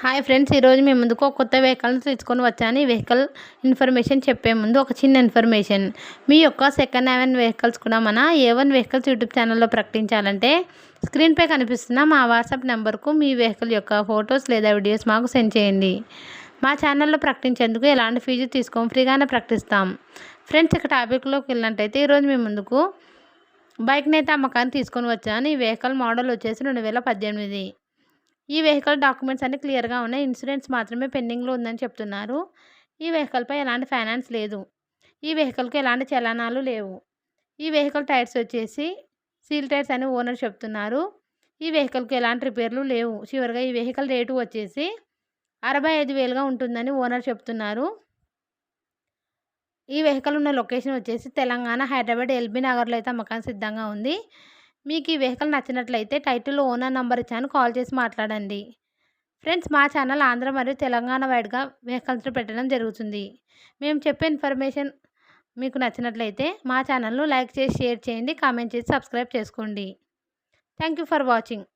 Hi friends ఈరోజు మేము ముందుకు ఒక కొత్త వెహికల్ని తీసుకొని వచ్చాను. ఈ వెహికల్ ఇన్ఫర్మేషన్ చెప్పే ముందు ఒక చిన్న ఇన్ఫర్మేషన్. మీ యొక్క సెకండ్ హ్యాండ్ వెహికల్స్ కూడా మన ఏ వన్ వెహికల్స్ యూట్యూబ్ ఛానల్లో ప్రకటించాలంటే స్క్రీన్పై కనిపిస్తున్న మా వాట్సాప్ నెంబర్కు మీ వెహికల్ యొక్క ఫొటోస్ లేదా వీడియోస్ మాకు సెండ్ చేయండి. మా ఛానల్లో ప్రకటించేందుకు ఎలాంటి ఫీజు తీసుకోం ఫ్రీగానే ప్రకటిస్తాం. ఫ్రెండ్స్ ఇక టాపిక్లోకి వెళ్ళినట్టయితే ఈరోజు మేము ముందుకు బైక్ని అయితే అమ్మకాన్ని తీసుకొని వచ్చాను. ఈ వెహికల్ మోడల్ వచ్చేసి రెండు వేల పద్దెనిమిది. ఈ వెహికల్ డాక్యుమెంట్స్ అన్ని క్లియర్గా ఉన్నాయి. ఇన్సూరెన్స్ మాత్రమే పెండింగ్లో ఉందని చెప్తున్నారు. ఈ వెహికల్పై ఎలాంటి ఫైనాన్స్ లేదు. ఈ వెహికల్కి ఎలాంటి చలనాలు లేవు. ఈ వెహికల్ టైర్స్ వచ్చేసి సీల్ టైర్స్ అని ఓనర్ చెప్తున్నారు. ఈ వెహికల్కి ఎలాంటి రిపేర్లు లేవు. చివరిగా ఈ వెహికల్ రేటు వచ్చేసి అరవై ఐదు వేలుగా ఉంటుందని ఓనర్ చెప్తున్నారు. ఈ వెహికల్ ఉన్న లొకేషన్ వచ్చేసి తెలంగాణ హైదరాబాద్ ఎల్బీ నగర్లో అయితే అమ్మకానికి సిద్ధంగా ఉంది. మీకు ఈ వెహికల్ నచ్చినట్లయితే టైటిల్ ఓనర్ నెంబర్ ఇచ్చాను కాల్ చేసి మాట్లాడండి. ఫ్రెండ్స్ మా ఛానల్ ఆంధ్ర మరియు తెలంగాణ వైడ్గా వెహికల్స్ పెట్టడం జరుగుతుంది. మేము చెప్పే ఇన్ఫర్మేషన్ మీకు నచ్చినట్లయితే మా ఛానల్ను లైక్ చేసి షేర్ చేయండి కామెంట్ చేసి సబ్స్క్రైబ్ చేసుకోండి. Thank you for watching.